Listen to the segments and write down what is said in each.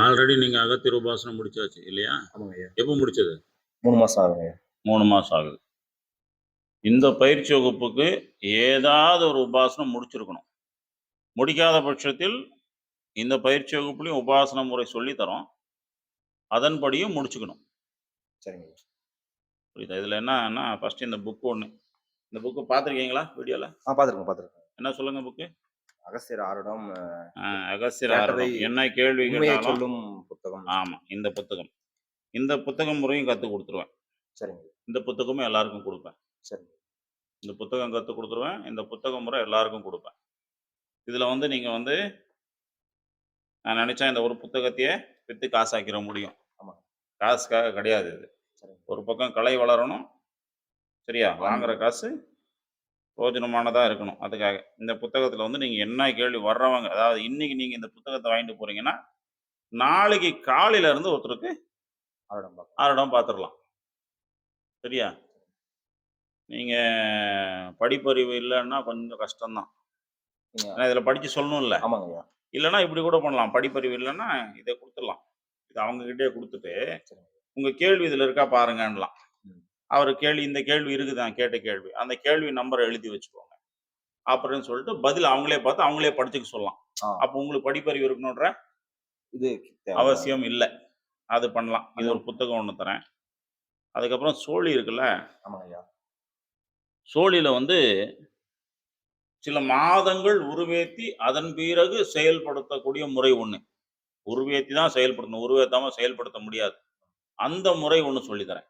Already நீங்கள் அகத்தியர் உபாசனம் முடிச்சாச்சு இல்லையா? எப்போ முடிச்சது? மூணு மாசம் ஆகுங்க ஐயா. மூணு மாதம் ஆகுது. இந்த பயிற்சி வகுப்புக்கு ஏதாவது ஒரு உபாசனம் முடிச்சிருக்கணும். முடிக்காத பட்சத்தில் இந்த பயிற்சி வகுப்புலையும் உபாசன முறை சொல்லி தரோம். அதன்படியும் முடிச்சுக்கணும். சரிங்க புரியுதா? இதில் என்னன்னா ஃபர்ஸ்ட் இந்த புக் ஒன்று இந்த புக்கு பார்த்துருக்கீங்களா வீடியோவில் ஆ பார்த்துருக்கேன் பார்த்துருக்கேன் என்ன சொல்லுங்க புக்கு அகஸ்தியர் ஆருடம் அகஸ்தியர் கேட்டதை ஆரம்பம். என்ன கேள்வி சொல்லும் புத்தகம். ஆமாம் இந்த புத்தகம். இந்த புத்தகம் முறையும் கற்றுக் கொடுத்துருவேன். சரிங்க. இந்த புத்தகமும் எல்லாருக்கும் கொடுப்பேன். சரிங்க இந்த புத்தகம் கற்றுக் கொடுத்துருவேன் இந்த புத்தக முறை எல்லாருக்கும் கொடுப்பேன். இதில் வந்து நீங்கள் வந்து நான் நினச்சா இந்த ஒரு புத்தகத்தையே விற்று காசாக்கிற முடியும். ஆமா. காசுக்காக கிடையாது இது. ஒரு பக்கம் கலை வளரணும் சரியா? வாங்குற காசு பிரோஜனமானதாக இருக்கணும். அதுக்காக. இந்த புத்தகத்தில் வந்து நீங்கள் என்ன கேள்வி வர்றவங்க அதாவது இன்னைக்கு நீங்கள் இந்த புத்தகத்தை வாங்கிட்டு போறீங்கன்னா நாளைக்கு காலையில இருந்து ஒருத்தருக்கு ஆருடம் பார்த்துடலாம் சரியா? நீங்கள் படிப்பறிவு இல்லைன்னா கொஞ்சம் கஷ்டம்தான். ஏன்னா இதில் படித்து சொல்லணும்ல. ஆமாங்க ஐயா இல்லைன்னா இப்படி கூட பண்ணலாம். படிப்பறிவு இல்லைன்னா இதை கொடுத்துடலாம். இது அவங்ககிட்டயே கொடுத்துட்டு உங்கள் கேள்வி இதில் இருக்கா பாருங்கன்னலாம் ம். அவர் கேள்வி இந்த கேள்வி இருக்குதான் கேட்ட கேள்வி. அந்த கேள்வி நம்பரை எழுதி வச்சுக்கோங்க. அப்படின்னு சொல்லிட்டு பதில் அவங்களே பார்த்து அவங்களே படிச்சுக்க சொல்லலாம். அப்போ உங்களுக்கு படிப்பறிவு இருக்கணுன்ற இது. அவசியம் இல்லை. அது பண்ணலாம். இது ஒரு புத்தகம் ஒன்று தரேன். அதுக்கப்புறம் சோழி இருக்குல்ல? சோழியில் வந்து சில மாதங்கள் உருவேத்தி அதன் பிறகு செயல்படுத்தக்கூடிய முறை ஒன்று உருவேத்தி தான் செயல்படுத்தணும் உருவேத்தாம செயல்படுத்த முடியாது. அந்த முறை ஒன்று சொல்லித்தரேன்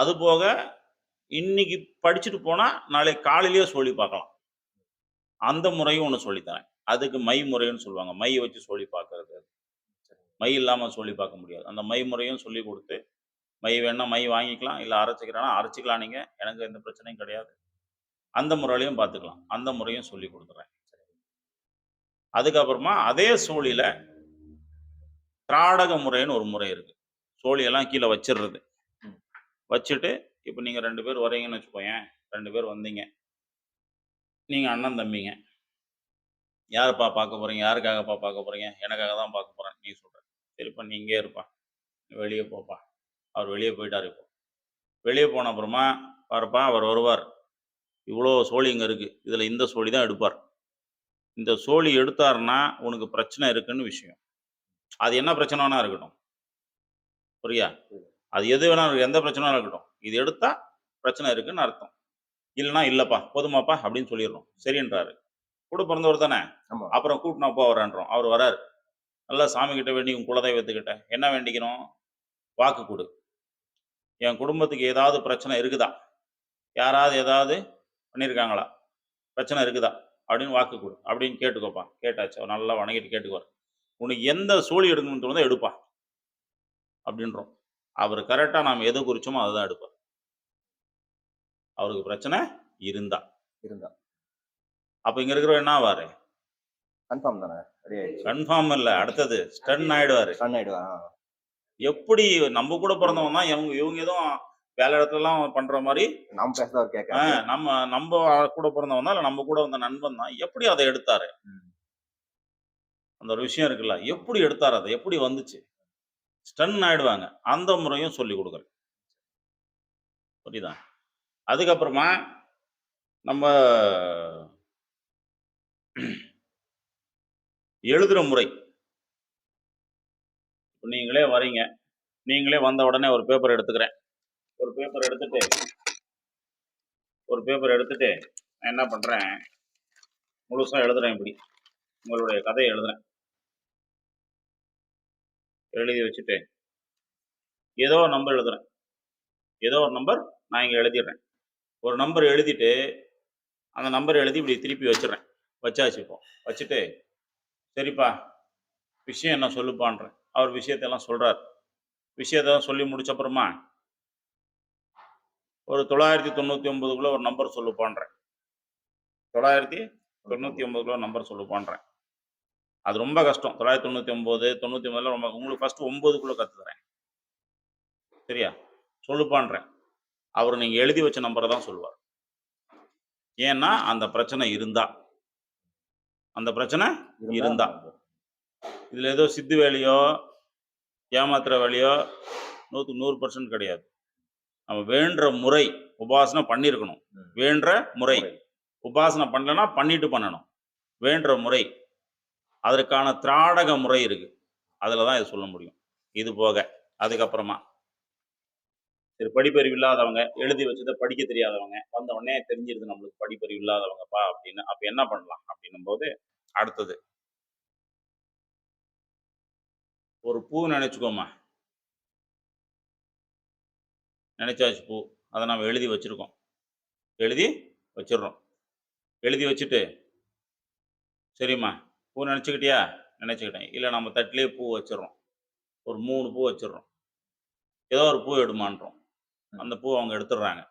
அது போக இன்னைக்கு படிச்சுட்டு போனால் நாளை காலையிலேயே சொல்லி பார்க்கலாம். அந்த முறையும் ஒன்று சொல்லித்தரேன். அதுக்கு மை முறைன்னு சொல்லுவாங்க. மை வச்சு சொல்லி பார்க்கறது. மை இல்லாமல் சொல்லி பார்க்க முடியாது. அந்த மை முறையும் சொல்லி கொடுத்து மை வேணால் மை வாங்கிக்கலாம் இல்லை அரைச்சிக்கிறேன்னா அரைச்சிக்கலாம் நீங்கள் எனக்கு எந்த பிரச்சனையும் கிடையாது. அந்த முறையிலையும் பார்த்துக்கலாம். அந்த முறையும் சொல்லி கொடுத்துறேன். அதுக்கப்புறமா அதே சோழியில் திராடக முறைன்னு ஒரு முறை இருக்குது சோழியெல்லாம் கீழே வச்சிடுறது. வச்சுட்டு இப்போ நீங்கள் ரெண்டு பேர் வரீங்கன்னு வச்சுக்கோங்க ரெண்டு பேர் வந்தீங்க. நீங்கள் அண்ணன் தம்பிங்க. யாருப்பா பார்க்க போகிறீங்க யாருக்காகப்பா பார்க்க போகிறீங்க எனக்காக தான் பார்க்க போகிறேன் நீ சொல்கிறேன் சரிப்பா நீ இங்கே இருப்பா. வெளியே போப்பா. அவர் வெளியே போயிட்டார் இப்போ. வெளியே போன அப்புறமா பாருப்பா அவர் வருவார். இவ்வளோ சோழி இங்கே இருக்குது இதில் இந்த சோழி தான் எடுப்பார். இந்த சோழி எடுத்தாருன்னா உனக்கு பிரச்சனை இருக்குன்னு விஷயம். அது என்ன பிரச்சனை வேணா இருக்கட்டும். புரியா? அது எது வேணா இருக்கட்டும், எந்த பிரச்சனை வேணா இருக்கட்டும். இது எடுத்தா பிரச்சனை இருக்குன்னு அர்த்தம். இல்லைன்னா இல்லைப்பா போதுமாப்பா அப்படின்னு சொல்லிடுறோம். சரின்றாரு கூட பிறந்தவர் தானே? அப்புறம் கூட்டினா அப்பா வரான்றோம் அவர் வராரு. நல்லா சாமி கிட்ட வேண்டி உன் குலதெய்வத்துக்கிட்ட என்ன வேண்டிக்கணும் வாக்கு கொடு. என் குடும்பத்துக்கு ஏதாவது பிரச்சனை இருக்குதா? யாராவது ஏதாவது பண்ணியிருக்காங்களா பிரச்சனை இருக்குதா? அப்படின்னு வாக்கு கொடு. அப்படின்னு கேட்டுக்கோப்பா. கேட்டாச்சு. அவர் நல்லா வணங்கிட்டு கேட்டுக்குவார். உனக்கு எந்த சூழி எடுக்கணும்னு தோணுதோ எடுப்பா. அப்படின்றோம். அவர் கரெக்டாக நாம் எதை குறிச்சோமோ அதுதான் எடுப்பார். அவருக்கு பிரச்சனை இருந்தா. இருந்தா. அப்போ இங்கே இருக்கிறவர் என்ன ஆவாரு? கன்ஃபார்ம் தானே? கன்ஃபார்ம் இல்லை அடுத்தது ஸ்டன் ஆயிடுவாரு. ரன் ஆயிடுவா எப்படி நம்ம கூட பிறந்தவங்க தான் இவங்க இவங்க எதுவும் வேலை இடத்துலலாம் பண்ற மாதிரி? நாம் பேசுறத அவர் ஆ, கேட்க நம்ம நம்ம கூட பிறந்தவன் தான் இல்லை நம்ம கூட வந்த நண்பன் தான் எப்படி அதை எடுத்தாரு? அந்த ஒரு விஷயம் இருக்குல்ல எப்படி எடுத்தாரு அதை? எப்படி வந்துச்சு? ஸ்டன் ஆயிடுவாங்க. அந்த முறையும் சொல்லி கொடுக்குறேன். புரியுதா? அதுக்கப்புறமா நம்ம எழுதுற முறை. நீங்களே வரீங்க. நீங்களே வந்த உடனே ஒரு பேப்பர் எடுத்துக்கிறேன். ஒரு பேப்பர் எடுத்துட்டு ஒரு பேப்பர் எடுத்துட்டு நான் என்ன பண்றேன்? முழுசா எழுதுறேன் இப்படி. உங்களுடைய கதையை எழுதுறேன். எழுதி வச்சுட்டு ஏதோ ஒரு நம்பர் எழுதுறேன். ஏதோ ஒரு நம்பர் நான் இங்கே எழுதிடுறேன். ஒரு நம்பர் எழுதிட்டு அந்த நம்பர் எழுதி இப்படி திருப்பி வச்சிடுறேன். வச்சாச்சு இப்போ. வச்சுட்டு சரிப்பா விஷயம் என்ன சொல்லுப்பான்றேன். அவர் விஷயத்தெல்லாம் சொல்கிறார் விஷயத்தெல்லாம் சொல்லி முடிச்ச அப்புறமா ஒரு தொள்ளாயிரத்தி தொண்ணூற்றி ஒன்பதுக்குள்ள ஒரு நம்பர் சொல்லுப்பான்றேன். தொள்ளாயிரத்தி தொண்ணூற்றி ஒன்பதுக்குள்ள நம்பர் சொல்லுப்பான்றேன். அது ரொம்ப கஷ்டம். தொள்ளாயிரத்தி தொண்ணூற்றி ஒம்பது தொண்ணூற்றி ஒன்பதுல ரொம்ப உங்களுக்கு ஃபர்ஸ்ட் ஒம்பதுக்குள்ளே கற்று தரேன். சரியா? சொல்லுப்பான்றேன். அவர் நீங்கள் எழுதி வச்ச நம்பரை தான் சொல்லுவார். ஏன்னா அந்த பிரச்சனை இருந்தா. அந்த பிரச்சனை இருந்தா. இதில் ஏதோ சித்து வேலையோ ஏமாத்துற வேலையோ நூற்றுக்கு நூறு பர்சன்ட் கிடையாது. நம்ம வேண்டுற முறை உபாசனை பண்ணியிருக்கணும் ம். வேண்டுற முறை. உபாசனை பண்ணலன்னா பண்ணிட்டு பண்ணணும். வேண்டுற முறை. அதற்கான திராடக முறை இருக்கு. அதில் தான் இது சொல்ல முடியும். இது போக அதுக்கப்புறமா சரி படிப்பறிவு இல்லாதவங்க எழுதி வச்சதை படிக்க தெரியாதவங்க வந்த உடனே தெரிஞ்சிருது நம்மளுக்கு படிப்பறிவு இல்லாதவங்கப்பா அப்படின்னு அப்போ என்ன பண்ணலாம் அப்படின்னும் போது அடுத்தது ஒரு பூ நினைச்சுக்கோமா? நினைச்சாச்சு பூ அதை நம்ம எழுதி வச்சிருக்கோம். எழுதி வச்சிடுறோம். எழுதி வச்சுட்டு சரிம்மா பூ நினச்சிக்கிட்டியா? நினச்சிக்கிட்டேன். இல்லை நம்ம தட்டிலே பூ வச்சிடுறோம். ஒரு மூணு பூ வச்சிடுறோம். ஏதோ ஒரு பூ எடுமான்றோம். அந்த பூ அவங்க எடுத்துடுறாங்க.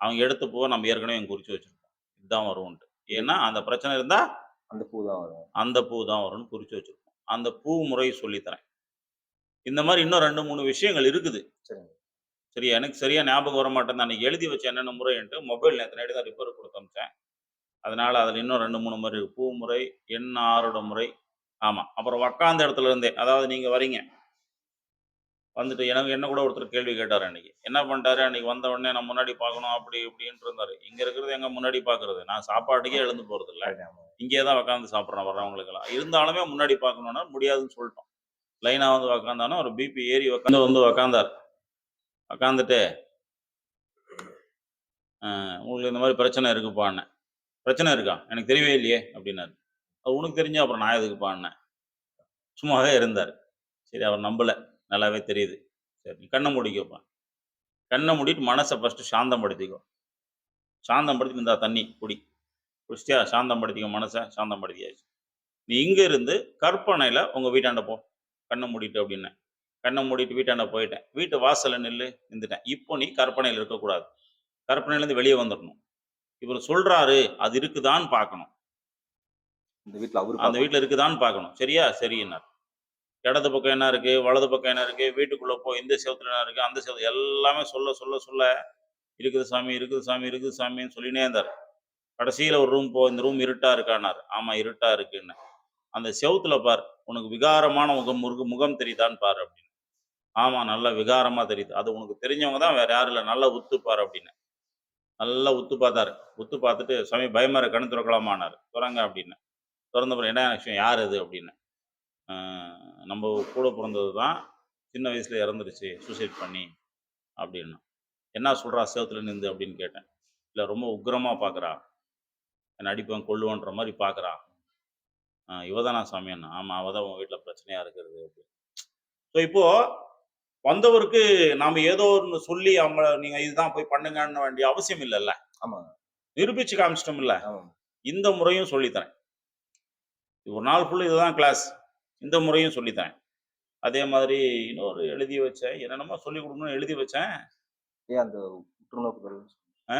அவங்க எடுத்த பூவை நம்ம ஏற்கனவே குறித்து வச்சிருக்கோம். இதுதான் வரும்ன்ட்டு ஏன்னா அந்த பிரச்சனை இருந்தால் அந்த பூ தான் வரும். அந்த பூ தான் வரும்னு குறித்து வச்சிருக்கோம். அந்த பூ முறை சொல்லித்தரேன். இந்த மாதிரி இன்னும் ரெண்டு மூணு விஷயங்கள் இருக்குது. சரியா? எனக்கு சரியா ஞாபகம் வர மாட்டேன் அன்னைக்கு எழுதி வச்ச என்னென்ன முறைன்ட்டு மொபைல் நேற்று நைட்டு தான் ரிப்பேர் கொடுத்து அமிச்சேன். அதனால அதில் இன்னும் ரெண்டு மூணு முறை. பூ முறை எண் ஆறுட முறை. ஆமாம் அப்புறம் உக்காந்த இடத்துல இருந்தே அதாவது நீங்கள் வரீங்க. வந்துட்டு எனக்கு என்ன கூட ஒருத்தர் கேள்வி கேட்டார் அன்னைக்கு. என்ன பண்ணிட்டாரு? அன்னைக்கு வந்த உடனே நான் முன்னாடி பார்க்கணும் அப்படி இப்படின்ட்டு இருந்தாரு. இங்கே இருக்கிறது எங்க முன்னாடி பார்க்கறது? நான் சாப்பாட்டுக்கே எழுந்து போகிறது இல்லை. இங்கே தான் உட்காந்து சாப்பிட்றேன் வர்றவங்களுக்கெல்லாம். இருந்தாலுமே முன்னாடி பார்க்கணுன்னா முடியாதுன்னு சொல்லிட்டோம். லைனாக வந்து உக்காந்தானோ ஒரு பிபி ஏறி உக்காந்து வந்து உக்காந்தார் உக்காந்துட்டு "ஆஹ், உங்களுக்கு இந்த மாதிரி பிரச்சனை இருக்குப்பான்னேன் பிரச்சனை இருக்கா? எனக்கு தெரியவே இல்லையே அப்படின்னாரு. அது உனக்கு தெரிஞ்சு அப்புறம் நான் எதுக்குப்பான்னேன் சும்மாவே இருந்தார். சரி அவர் நம்பலை. நல்லாவே தெரியுது. சரி நீ கண்ணை மூடிக்கப்பா. கண்ணை மூடிட்டு மனசை ஃபஸ்ட்டு சாந்தப்படுத்திக்கோ. சாந்தப்படுத்தி இருந்தா தண்ணி குடி. குடிச்சிட்டியா? சாந்தப்படுத்திக்க மனசை. சாந்தப்படுத்தியாச்சு. நீ இங்கே இருந்து கற்பனையில் உங்கள் வீட்டாண்ட போ. கண்ணை மூடிட்டு அப்படின்னேன் கண்ணை மூடிட்டு வீட்டாண்ட போயிட்டேன். வீட்டு வாசலில் நில்லு நின்றுட்டேன். இப்போ நீ கற்பனையில் இருக்கக்கூடாது. கற்பனையிலேருந்து வெளியே வந்துடணும் இவர் சொல்றாரு அது இருக்குதான்னு பார்க்கணும். இந்த வீட்ல அவரு அந்த வீட்டில் இருக்குதான்னு பார்க்கணும். சரியா? சரின்னார் இடது பக்கம் என்ன இருக்கு? வலது பக்கம் என்ன இருக்கு? வீட்டுக்குள்ள போ இந்த செவத்துல என்ன இருக்கு? அந்த செவத்து எல்லாமே சொல்ல சொல்ல சொல்ல இருக்குது சாமி இருக்குது சாமி இருக்குது சாமின்னு சொல்லினே இருந்தார். கடைசியில் ஒரு ரூம் போ இந்த ரூம் இருட்டா இருக்கானார். ஆமா இருட்டா இருக்குன்னு. அந்த செவுத்துல பார் உனக்கு விகாரமான முகம் முருகு முகம் தெரியுதான்னு பாரு அப்படின்னு. ஆமா நல்லா விகாரமா தெரியுது. அது உனக்கு தெரிஞ்சவங்க தான் வேற யாரும் இல்லை. நல்லா உத்து பாரு அப்படின்னு. நல்லா உத்து பார்த்தாரு. உத்து பார்த்துட்டு சாமி பயமா இருக்கு, கண்ணு திறக்கலாமான்னாரு. திறங்க அப்படின்னு. திறந்த பிறகு என்ன விஷயம்? யார் இது? அப்படின்னு. நம்ம கூட பிறந்தது தான் சின்ன வயசுல இறந்துருச்சு சூசைட் பண்ணி அப்படின்னு. என்ன சொல்கிறா சேவத்தில் நின்று அப்படின்னு கேட்டேன். இல்லை ரொம்ப உக்ரமாக பார்க்குறா என்னை அடிப்பேன் கொள்ளுவன்ற மாதிரி பார்க்குறா இவ தானா சாமி? ஆமாம் அவள் தான் உங்கள் வீட்டில் பிரச்சனையாக இருக்கிறது. அப்படின்னு. ஸோ இப்போது வந்தவருக்கு நாம் ஏதோ ஒன்று சொல்லி அவங்க நீங்கள் இதுதான் போய் பண்ணுங்கன்னு வேண்டிய அவசியம் இல்லைல்ல. ஆமாங்க நிரூபிச்சு காமிச்சிட்டோம் இல்லை? இந்த முறையும் சொல்லித்தரேன். ஒரு நாள் ஃபுல்லு இதுதான் கிளாஸ் இந்த முறையும் சொல்லித்தரேன். அதே மாதிரி இன்னொரு எழுதி வச்சேன். என்னென்னமோ சொல்லி கொடுக்கணும்னு எழுதி வச்சேன். ஏன் அந்த உற்றுநோக்குதல் ஆ?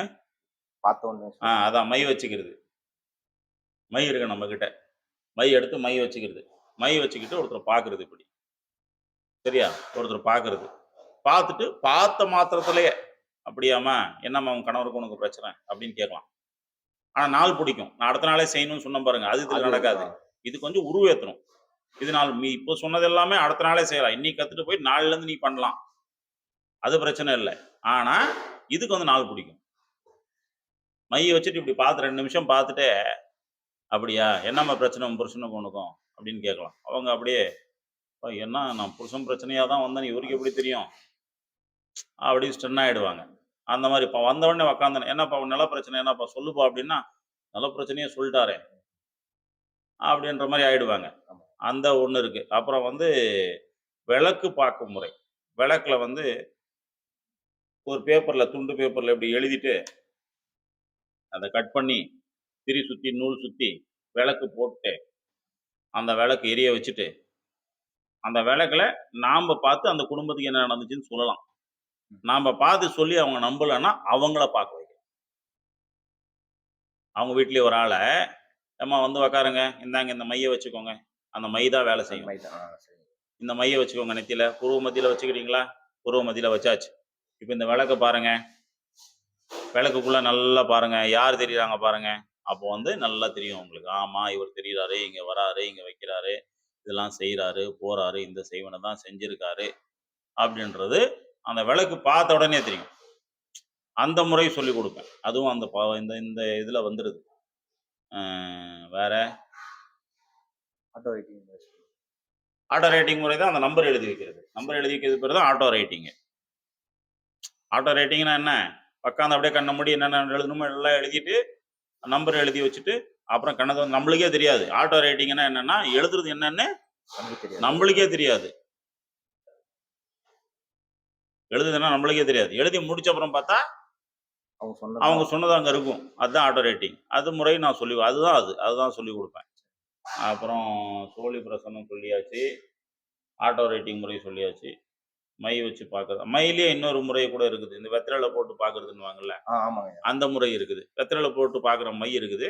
பார்த்த உடனே ஆ அதான் மை வச்சுக்கிறது. மை இருக்கு நம்ம கிட்ட மை எடுத்து மை வச்சுக்கிறது. மை வச்சுக்கிட்டு ஒருத்தர் பார்க்கறது இப்படி. சரியா? ஒருத்தர் பார்க்கறது பார்த்துட்டு பார்த்த மாத்திரத்திலேயே அப்படியாம்மா என்னம்மா உன் கணவருக்கு உனக்கு பிரச்சனை? அப்படின்னு கேட்கலாம். ஆனா நாள் பிடிக்கும். நான் அடுத்த நாளே செய்யணும்னு சொன்ன பாருங்க. அது அது நடக்காது. இது கொஞ்சம் உருவேற்றணும் இது நாள் நீ இப்போ சொன்னது எல்லாமே அடுத்த நாளே செய்யலாம். இன்னைக்கு கத்துட்டு போய் நாளைல இருந்து நீ பண்ணலாம். அது பிரச்சனை இல்லை. ஆனா இதுக்கு வந்து நாள் பிடிக்கும். மைய வச்சுட்டு இப்படி பார்த்து ரெண்டு நிமிஷம் பார்த்துட்டு அப்படியா? என்னம்மா பிரச்சனை புருஷனுக்கு உனக்கும்? அப்படின்னு கேட்கலாம். அவங்க அப்படியே "அப்பா, என்ன? நான் புருஷன் பிரச்சனையாக தான் வந்தேன். இவருக்கு எப்படி தெரியும்? அப்படி ஸ்டன் ஆயிடுவாங்க. அந்த மாதிரி இப்போ வந்த உடனே உக்காந்தேன் என்னப்பா நில பிரச்சனை என்னப்பா? சொல்லுப்பா அப்படின்னா நில பிரச்சனையே சொல்லிட்டாரே. அப்படின்ற மாதிரி ஆயிடுவாங்க. அந்த ஒன்று இருக்கு. அப்புறம் வந்து விளக்கு பார்க்கும் முறை. விளக்குல வந்து ஒரு பேப்பர்ல துண்டு பேப்பர்ல இப்படி எழுதிட்டு அதை கட் பண்ணி திரி சுத்தி நூல் சுத்தி விளக்கு போட்டு அந்த விளக்கு எரிய வச்சுட்டு அந்த விளக்குல நாம பார்த்து அந்த குடும்பத்துக்கு என்ன நடந்துச்சுன்னு சொல்லலாம். நாம பார்த்து சொல்லி அவங்க நம்பலைன்னா அவங்கள பார்க்க வைக்கலாம் அவங்க வீட்லயே ஒரு ஆளை ஏம்மா வந்து உக்காருங்க. இந்தாங்க இந்த மைய வச்சுக்கோங்க. அந்த மை தான் வேலை செய்யும். இந்த மைய வச்சுக்கோங்க நெத்தியில. புருவ மத்தியில வச்சுக்கிட்டீங்களா? புருவ மத்தியில வச்சாச்சு. இப்போ இந்த விளக்க பாருங்க. விளக்குக்குள்ள நல்லா பாருங்க. யார் தெரியுறாங்க பாருங்க. அப்போ வந்து நல்லா தெரியும் உங்களுக்கு. ஆமா இவர் தெரியுறாரு இங்க வராரு இங்க வைக்கிறாரு. இதெல்லாம் செய்றாரு போறாரு இந்த செய்வனை தான் செஞ்சிருக்காரு அப்படின்றது அந்த விளக்கு பார்த்த உடனே தெரியும். அந்த முறை சொல்லி கொடுப்பேன். அதுவும் அந்த இந்த இந்த இதுல வந்துடுது வேற? ஆட்டோ ரைட்டிங் ஆட்டோ ரைட்டிங் முறை தான் அந்த நம்பர் எழுதி வைக்கிறது. நம்பர் எழுதி வைக்கிறது பேர் தான் ஆட்டோ ரைட்டிங் ஆட்டோ ரைட்டிங்னா என்ன? உட்காந்து அப்படியே கண்ண மூடி என்னென்ன எழுதணுமோ எல்லாம் எழுதிட்டு நம்பர் எழுதி வச்சுட்டு அப்புறம் கண்ணதை நம்மளுக்கே தெரியாது. ஆட்டோ ரைட்டிங்னா என்னன்னா எழுதுறது என்னன்னு நம்மளுக்கே தெரியாது. எழுதுதுன்னா நம்மளுக்கே தெரியாது. எழுதி முடிச்ச அப்புறம் பார்த்தா அவங்க சொன்னது அங்கே இருக்கும். அதுதான் ஆட்டோ ரேட்டிங் அது முறை நான் சொல்லி அதுதான் அது. அதுதான் சொல்லி கொடுப்பேன். அப்புறம் சோழி பிரசனம் சொல்லியாச்சு. ஆட்டோ ரேட்டிங் முறை சொல்லியாச்சு. மை வச்சு பார்க்கறது. மையிலேயே இன்னொரு முறை கூட இருக்குது. இந்த வெத்திரலை போட்டு பார்க்கறதுன்னு வாங்கல அந்த முறை இருக்குது. வெத்திரலை போட்டு பார்க்குற மை இருக்குது.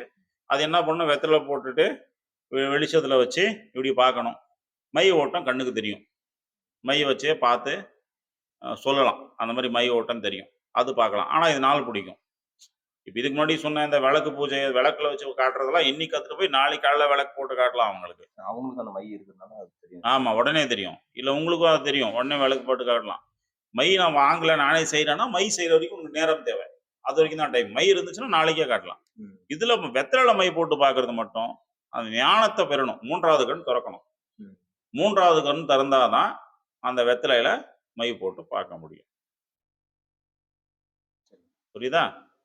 அது என்ன பண்ணும்? வெத்திரலை போட்டுட்டு வெளிச்சத்துல வச்சு இப்படி பார்க்கணும். மை ஓட்டம் கண்ணுக்கு தெரியும். மை வச்சே பார்த்து சொல்லலாம். அந்த மாதிரி மை ஓட்டம் தெரியும். அது பார்க்கலாம். ஆனால் இது நாள் பிடிக்கும். இப்போ இதுக்கு முன்னாடி சொன்ன இந்த விளக்கு பூஜை விளக்குல வச்சு காட்டுறதெல்லாம் இன்னைக்கு கற்றுட்டு போய் நாளைக்கு காலைல விளக்கு போட்டு காட்டலாம் அவங்களுக்கு. அவங்களுக்கு அந்த மை இருக்கிறதுனால அது தெரியும். ஆமாம் உடனே தெரியும். இல்லை உங்களுக்கும் அது தெரியும். உடனே விளக்கு போட்டு காட்டலாம். மை நான் வாங்கல நானே செய்கிறேன்னா மை செய்கிற வரைக்கும் உங்களுக்கு நேரம் தேவை. அது வரைக்கும் தான் டைம் மை இருந்துச்சுன்னா நாளைக்கே காட்டலாம். இதுல வெத்திரல மை போட்டு பார்க்கறது மட்டும் அந்த ஞானத்தை பெறணும். மூன்றாவது கண் திறக்கணும். மூன்றாவது கண் திறந்தாதான் அந்த வெத்திலையில மை போட்டு பார்க்க முடியும். புரியுதா?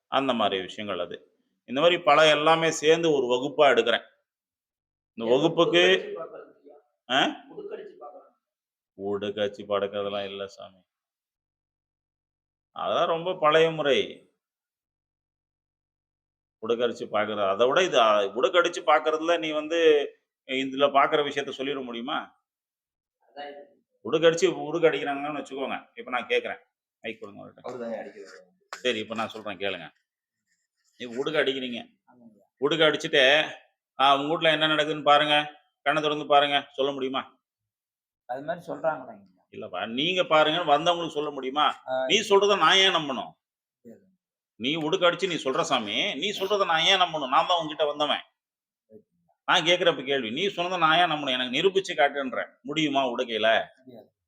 அந்த மாதிரி விஷயங்கள் அது. இந்த மாதிரி பல எல்லாமே சேர்ந்து ஒரு வகுப்பா எடுக்கிறேன். இந்த வகுப்புக்கு? ஊடு காட்சி படக்கிறதெல்லாம் இல்லை சாமி. அதெல்லாம் ரொம்ப பழைய முறை. உடுக்கடிச்சு பார்க்கறது அதை விட இது உடுக்கடிச்சு பார்க்கறதுல நீ வந்து இதுல பார்க்குற விஷயத்த சொல்லிட முடியுமா? உடுக்கடிச்சு உடுக்கடிக்கிறாங்கன்னு வச்சுக்கோங்க. இப்போ நான் கேட்குறேன் மைக் கொடுங்க சரி இப்போ நான் சொல்றேன் கேளுங்க. நீ உடுக்க அடிக்கிறீங்க உடுக்க அடிச்சுட்டு ஆ உங்க வீட்ல என்ன நடக்குதுன்னு பாருங்க. கண்ணை திறந்து பாருங்க. சொல்ல முடியுமா? அது மாதிரி சொல்றாங்களா இங்க? இல்லப்பா நீங்க பாருங்க வந்தவங்களுக்கு சொல்ல முடியுமா? நீ சொல்றத நான் ஏன் நம்பணும். நீ உடுக்க அடிச்சு நீ சொல்ற சாமி நீ சொல்றத நான் ஏன் நம்பணும்? நான் தான் உங்ககிட்ட வந்தவன். நான் கேட்கிறப்ப கேள்வி நீ சொன்னதை நான் ஏன் நம்பணும்? எனக்கு நிரூபிச்சு காட்டுன்றேன் முடியுமா உடுக்கையில?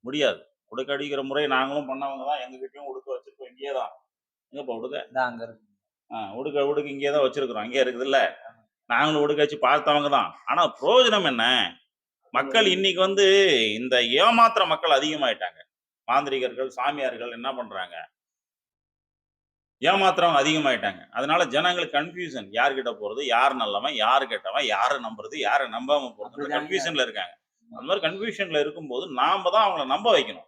முடியாது. உடுக்க அடிக்கிற முறை நாங்களும் பண்ணவங்க தான். எங்க கிட்டயும் உடுக்க வச்சிருக்கோம் இங்கேயே தான். எங்கப்பா உடுக்க? அங்க இருக்கு. ஆ, உடுக்க உடுக்க இங்கே தான் வச்சிருக்கிறோம். இங்கே இருக்குதுல்ல. நாங்களும் உடுக்க வச்சு பார்த்தவங்க தான். ஆனா பிரயோஜனம் என்ன? மக்கள் இன்னைக்கு வந்து இந்த ஏமாத்துற மக்கள் அதிகமாயிட்டாங்க. மாந்திரிகர்கள் சாமியார்கள் என்ன பண்றாங்க? ஏமாத்துறவங்க அதிகமாயிட்டாங்க. அதனால ஜனங்களுக்கு கன்ஃபியூஷன் யார்கிட்ட போறது? யார் நல்லவன்? யார் கெட்டவன்? யாரை நம்புறது? யாரை நம்பாம போறது. கன்ஃபியூஷன்ல இருக்காங்க. அந்த மாதிரி கன்ஃபியூஷன்ல இருக்கும்போது நாம தான் அவங்கள நம்ப வைக்கணும்.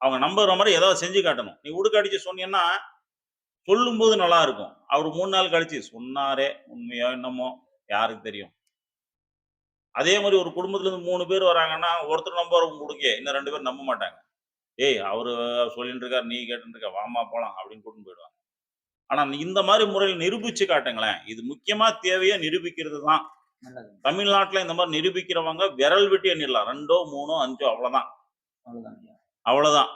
அவங்க நம்புற மாதிரி ஏதாவது செஞ்சு காட்டணும். நீ உடுக்க அடிச்சு சொன்னீங்கன்னா சொல்லும்போது நல்லா இருக்கும். அவர் மூணு நாள் கழிச்சு சொன்னாரே உண்மையோ என்னமோ யாருக்கு தெரியும். அதே மாதிரி ஒரு குடும்பத்துல இருந்து மூணு பேர் வராங்கன்னா ஒருத்தர் நம்புறவங்க கொடுக்க இன்னும் ரெண்டு பேர் நம்ப மாட்டாங்க. ஏய் அவரு சொல்லிட்டு இருக்காரு நீ கேட்டு இருக்க வாமா போலாம் அப்படின்னு கூட்டிட்டு போயிடுவாங்க. ஆனா இந்த மாதிரி முறையில் நிரூபிச்சு காட்டுங்களேன். இது முக்கியமா தேவையா நிரூபிக்கிறது தான் தமிழ்நாட்டுல இந்த மாதிரி நிரூபிக்கிறவங்க விரல் விட்டு எண்ணிடலாம். ரெண்டோ மூணோ அஞ்சோ அவ்வளவுதான். அவ்வளவுதான்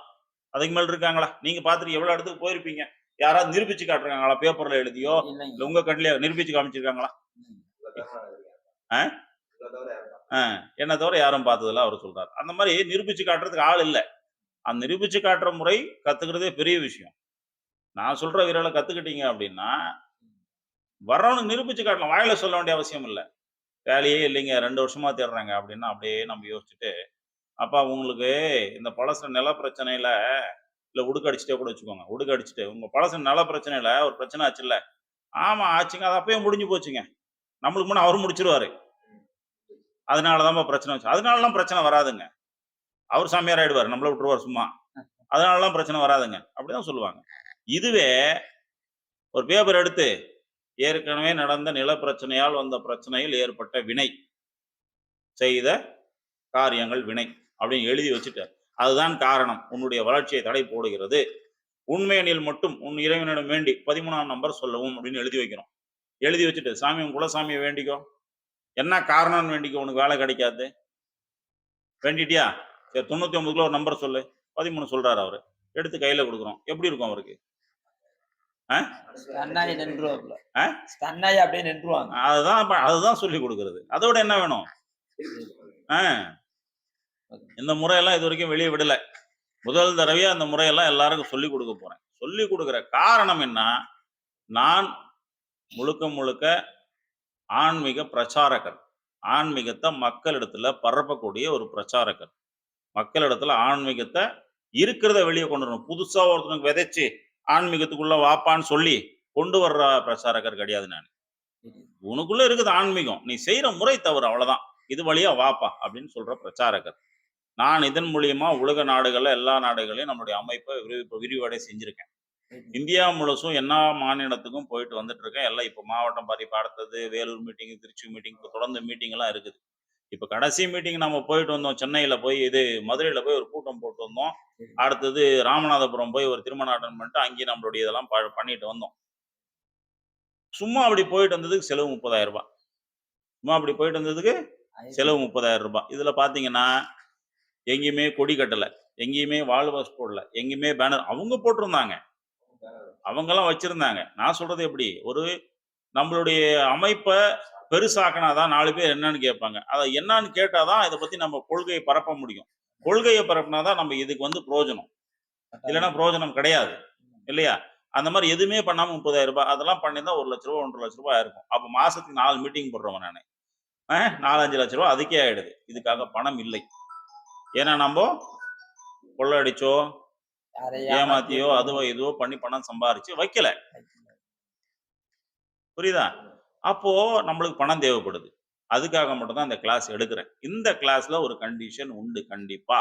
அதுக்கு மேல இருக்காங்களா? நீங்க பார்த்துட்டு எவ்வளவு இடத்துக்கு போயிருப்பீங்க? யாராவது நிரூபிச்சு காட்டுறாங்களா? பேப்பர்ல எழுதியோ இல்ல உங்க கண்ணிலே நிரூபிச்சு காமிச்சிருக்காங்களா? என்னை தவிர யாரும் பார்த்ததில்ல அவர் சொல்றாரு. அந்த மாதிரி நிரூபிச்சு காட்டுறதுக்கு ஆள் இல்லை. அந்த நிரூபிச்சு காட்டுற முறை கத்துக்கிறதே பெரிய விஷயம். நான் சொல்ற விரலை கத்துக்கிட்டீங்க அப்படின்னா வர்றவனுக்கு நிரூபிச்சு காட்டலாம். வாயில சொல்ல வேண்டிய அவசியம் இல்லை. வேலையே இல்லைங்க. ரெண்டு வருஷமா தேடுறாங்க. அப்படின்னா அப்படியே நம்ம யோசிச்சுட்டு அப்பா உங்களுக்கு இந்த பழச நில பிரச்சனையில இல்ல உடுக்கடிச்சிட்டே கூட வச்சுக்கோங்க. உடுக்கு அடிச்சுட்டு உங்க பழச நில பிரச்சனையில ஒரு பிரச்சனை ஆச்சு இல்ல. ஆமா ஆச்சுங்க. அது அப்பயே முடிஞ்சு போச்சுங்க. நம்மளுக்கு முன்ன அவர் முடிச்சிருவாரு. அதனாலதான் பிரச்சனை வச்சு அதனாலலாம் பிரச்சனை வராதுங்க. அவர் சாமியார் ஆயிடுவார். நம்மள விட்டுருவார் சும்மா. அதனாலலாம் பிரச்சனை வராதுங்க. அப்படிதான் சொல்லுவாங்க. இதுவே ஒரு பேப்பர் எடுத்து ஏற்கனவே நடந்த நில பிரச்சனையால் வந்த பிரச்சனையில் ஏற்பட்ட வினை செய்த காரியங்கள் வினை அப்படின்னு எழுதி வச்சுட்டார். அதுதான் காரணம். உன்னுடைய வளர்ச்சியை தடை போடுகிறது. உண்மையனில் மட்டும் உன் இறைவனிடம் வேண்டி பதிமூணாம் நம்பர் சொல்லவும் அப்படின்னு எழுதி வைக்கிறோம். எழுதி வச்சுட்டு சாமி உன் குலசாமியை வேண்டிக்கோ. என்ன காரணம்னு வேண்டிக்கோ உனக்கு வேலை கிடைக்காது. வேண்டிட்டியா? சரி தொண்ணூத்தி ஒன்பதுக்குள்ள ஒரு நம்பர் சொல்லு. பதிமூணு சொல்றாரு அவரு. எடுத்து கையில கொடுக்குறோம். எப்படி இருக்கும் அவருக்கு? அப்படியே நின்றுவாங்க. அதுதான் அதுதான் சொல்லி கொடுக்கறது. அதோட என்ன வேணும்? இந்த முறையெல்லாம் இது வரைக்கும் வெளியே விடல. முதல் தடவையா அந்த முறையெல்லாம் எல்லாருக்கும் சொல்லி கொடுக்க போறேன். சொல்லி கொடுக்குற காரணம் என்ன? நான் முழுக்க முழுக்க ஆன்மீக பிரச்சாரகர் ஆன்மீகத்தை மக்களிடத்துல பரப்பக்கூடிய ஒரு பிரச்சாரகர் மக்களிடத்துல ஆன்மீகத்தை இருக்கிறத வெளியே கொண்டு வரணும். புதுசா ஒருத்தனுக்கு விதைச்சு ஆன்மீகத்துக்குள்ள வாப்பான்னு சொல்லி கொண்டு வர்ற பிரச்சாரகர் கிடையாது நான். உனக்குள்ள இருக்குது ஆன்மீகம். நீ செய்யற முறை தவறு அவ்வளவுதான். இது வழியா வாப்பா அப்படின்னு சொல்ற பிரச்சாரகர் நான் இதன் மூலியமா உலக நாடுகள்ல எல்லா நாடுகளையும் நம்மளுடைய அமைப்பை விரிவு விரிவடை செஞ்சிருக்கேன். இந்தியா முழுசும் எல்லா மாநிலத்துக்கும் போயிட்டு வந்துட்டு இருக்கேன். எல்லாம் இப்போ மாவட்டம் பாரி அடுத்தது வேலூர் மீட்டிங் திருச்சி மீட்டிங் தொடர்ந்து மீட்டிங் எல்லாம் இருக்குது. இப்போ கடைசி மீட்டிங் நம்ம போயிட்டு வந்தோம். சென்னையில போய் இது மதுரையில போய் ஒரு கூட்டம் போட்டு வந்தோம். அடுத்தது ராமநாதபுரம் போய் ஒரு திருமணம் அட்டன் பண்ணிட்டு அங்கேயும் நம்மளுடைய இதெல்லாம் பண்ணிட்டு வந்தோம். சும்மா அப்படி போயிட்டு வந்ததுக்கு செலவு முப்பதாயிரம் ரூபாய். சும்மா அப்படி போயிட்டு வந்ததுக்கு செலவு முப்பதாயிரம் ரூபாய். இதுல பாத்தீங்கன்னா எங்கேயுமே கொடி கட்டல. எங்கேயுமே வால்வாஸ் போடல. எங்கேயுமே பேனர் அவங்க போட்டிருந்தாங்க. அவங்கெல்லாம் வச்சிருந்தாங்க. நான் சொல்றது எப்படி? ஒரு நம்மளுடைய அமைப்பை பெருசாக்கினாதான் நாலு பேர் என்னன்னு கேட்பாங்க. அதை என்னன்னு கேட்டாதான் இதை பத்தி நம்ம கொள்கையை பரப்ப முடியும். கொள்கையை பரப்புனாதான் நம்ம இதுக்கு வந்து பிரயோஜனம் இல்லைன்னா பிரயோஜனம் கிடையாது. இல்லையா? அந்த மாதிரி எதுவுமே பண்ணாம முப்பதாயிரம் ரூபாய் அதெல்லாம் பண்ணியிருந்தா ஒரு லட்ச ரூபா ஒன்றரை லட்ச ரூபாய் இருக்கும் அப்போ மாசத்துக்கு நாலு மீட்டிங் போடுறவன் நான். நாலஞ்சு லட்ச ரூபா அதுக்கே ஆயிடுது. இதுக்காக பணம் இல்லை. ஏன்னா நம்ம கொள்ளடிச்சோ ஏமாத்தியோ அதுவோ இதுவோ பண்ணி பணம் சம்பாரிச்சு வைக்கல. புரியுதா? அப்போ நம்மளுக்கு பணம் தேவைப்படுது. அதுக்காக மட்டும்தான் இந்த கிளாஸ் எடுக்கிறேன். இந்த கிளாஸ்ல ஒரு கண்டிஷன் உண்டு கண்டிப்பா.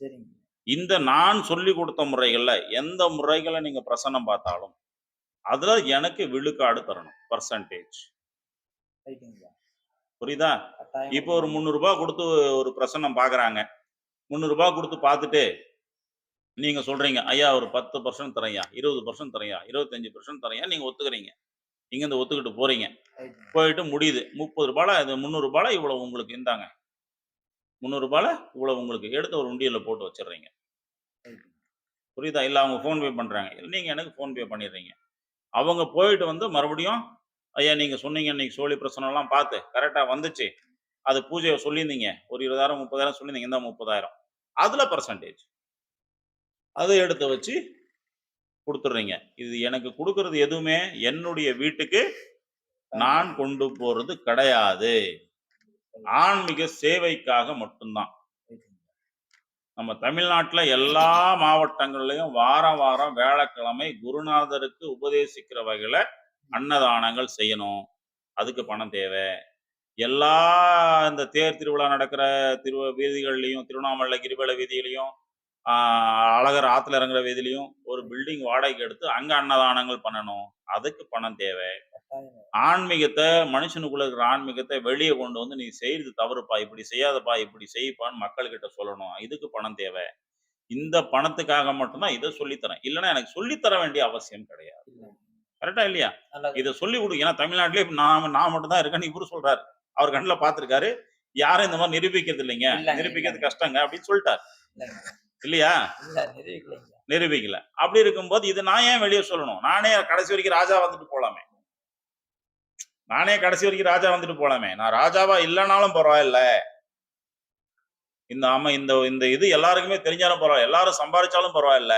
சரிங்க. இந்த நான் சொல்லி கொடுத்த முறைகள்ல எந்த முறைகளை நீங்க பிரசன்னம் பார்த்தாலும் அதுல எனக்கு விழுக்காடு தரணும் பர்சன்டேஜ் புரியுதா? இப்போ ஒரு முந்நூறு ரூபாய் கொடுத்து ஒரு பிரசன்னம் பாக்குறாங்க முந்நூறு ரூபாய் கொடுத்து பார்த்துட்டு நீங்க சொல்றீங்க ஐயா ஒரு பத்து பர்சன்ட் தரையா இருபது பர்சன்ட் தரையா இருபத்தஞ்சு பர்சன்ட் தரையா நீங்க ஒத்துக்கிறீங்க. இங்க இருந்து ஒத்துக்கிட்டு போறீங்க. போயிட்டு முடியுது. முப்பது ரூபாயில இது முந்நூறு ரூபாயில இவ்வளவு உங்களுக்கு இந்தாங்க. முந்நூறு ரூபாயில இவ்வளவு உங்களுக்கு எடுத்து ஒரு உண்டியல்ல போட்டு வச்சிடுறீங்க. புரியுதா? இல்ல அவங்க ஃபோன் பே பண்றாங்க. இல்ல நீங்க எனக்கு ஃபோன் பே பண்ணிடுறீங்க. அவங்க போயிட்டு வந்து மறுபடியும் ஐயா நீங்க சொன்னீங்க இன்னைக்கு சோழி பிரச்சனை எல்லாம் பார்த்து கரெக்டா வந்துச்சு. அது பூஜையை சொல்லியிருந்தீங்க. ஒரு இருபதாயிரம் முப்பதாயிரம் சொல்லியிருந்தீங்க. இந்த முப்பதாயிரம். அதுல பர்சன்டேஜ் அதை எடுத்து வச்சு கொடுத்துட்றீங்க. இது எனக்கு கொடுக்கறது எதுவுமே என்னுடைய வீட்டுக்கு நான் கொண்டு போறது கிடையாது. ஆன்மீக சேவைக்காக மட்டும்தான். நம்ம தமிழ்நாட்டில் எல்லா மாவட்டங்கள்லையும் வாரம் வாரம் வியாழக்கிழமை குருநாதருக்கு உபதேசிக்கிற வகையில் அன்னதானங்கள் செய்யணும். அதுக்கு பணம் தேவை. எல்லா இந்த தேர் திருவிழா நடக்கிற திரு வீதிகள்லையும் திருவண்ணாமலை கிரிவல வீதிகளையும் அழகர் ஆத்துல இறங்குற வீதியிலையும் ஒரு பில்டிங் வாடகைக்கு எடுத்து அங்க அன்னதானங்கள் பண்ணணும். அதுக்கு பணம் தேவை. ஆன்மீகத்தை மனுஷனுக்குள்ள இருக்கிற ஆன்மீகத்தை வெளியே கொண்டு வந்து நீ செய்யறது தவறுப்பா இப்படி செய்யாதப்பா இப்படி செய்ப்பான்னு மக்கள்கிட்ட சொல்லணும். இதுக்கு பணம் தேவை. இந்த பணத்துக்காக மட்டும்தான் இதை சொல்லித்தரேன். இல்லைன்னா எனக்கு சொல்லித்தர வேண்டிய அவசியம் கிடையாது. கரெக்டா இல்லையா? இதை சொல்லி கொடு ஏன்னா தமிழ்நாட்டிலே நான் நான் மட்டும் தான் இருக்கேன்னு இவரு சொல்றாரு. அவர் கண்ணில் பார்த்திருக்காரு. யாரும் இந்த மாதிரி நிரூபிக்கிறது இல்லைங்க. நிரூபிக்கிறது. கஷ்டங்க அப்படின்னு சொல்லிட்டார். இல்லையா? நிரூபிக்கல அப்படி இருக்கும்போது இது நான் ஏன் வெளியே சொல்லணும்? நானே கடைசி வரைக்கும் ராஜா வந்துட்டு போலாமே. நானே கடைசி வரைக்கும் ராஜா வந்துட்டு போலாமே. நான் ராஜாவா இல்லைனாலும் பரவாயில்ல. இந்த ஆமா இந்த இந்த இது எல்லாருக்குமே தெரிஞ்சாலும் பரவாயில்ல. எல்லாரும் சம்பாதிச்சாலும் பரவாயில்ல.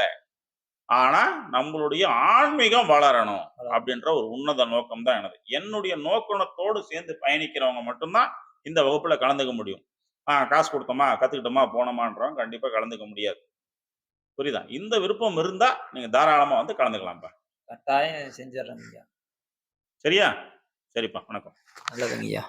ஆனா நம்மளுடைய ஆன்மீகம் வளரணும் அப்படின்ற ஒரு உன்னத நோக்கம் தான் எனது. என்னுடைய நோக்கணத்தோடு சேர்ந்து பயணிக்கிறவங்க மட்டும்தான் இந்த வகுப்புல கலந்துக்க முடியும். ஆ காசு கொடுத்தோமா கத்துக்கிட்டோமா போனோமான்றவங்க கண்டிப்பா கலந்துக்க முடியாது. புரியுதா? இந்த விருப்பம் இருந்தா நீங்க தாராளமா வந்து கலந்துக்கலாம்ப்பா. கட்டாயம் செஞ்சிடறேங்க ஐயா. சரியா? சரிப்பா வணக்கம். நல்லதுங்க ஐயா